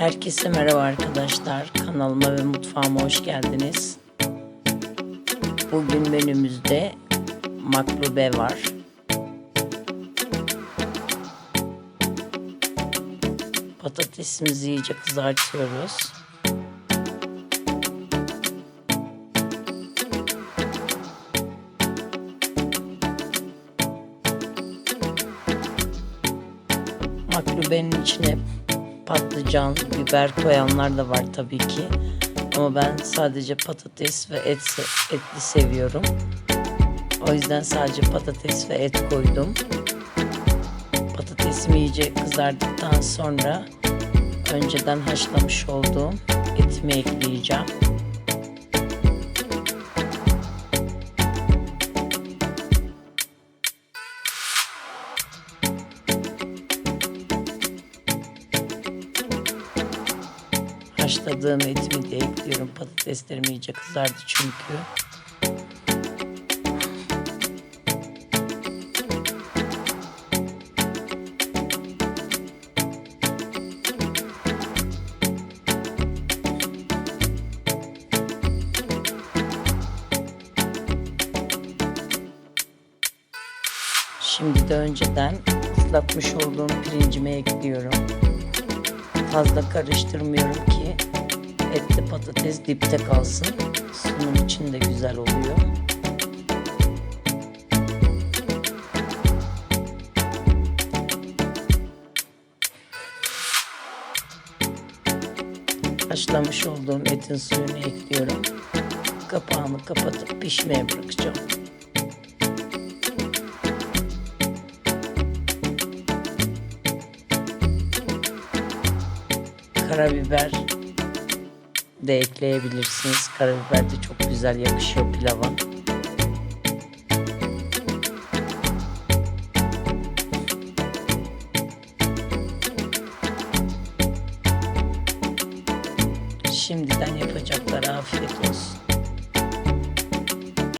Herkese merhaba arkadaşlar. Kanalıma ve mutfağıma hoş geldiniz. Bugün menümüzde maklube var. Patatesimizi iyice kızartıyoruz. Maklubenin içine patlıcan, biber koyanlar da var tabii ki. Ama ben sadece patates ve et etli seviyorum. O yüzden sadece patates ve et koydum. Patatesimi iyice kızardıktan sonra önceden haşlamış olduğum etimi ekleyeceğim. Haşladığım etimi de ekliyorum. Patateslerim iyice kızardı çünkü. Şimdi de önceden ıslatmış olduğum pirincimi ekliyorum. Fazla karıştırmıyorum ki etli patates dipte kalsın. Sunum için de güzel oluyor. Haşlamış olduğum etin suyunu ekliyorum. Kapağını kapatıp pişmeye bırakacağım. Karabiber de ekleyebilirsiniz. Karabiber de çok güzel yakışıyor pilava. Şimdiden yapacaklara afiyet olsun.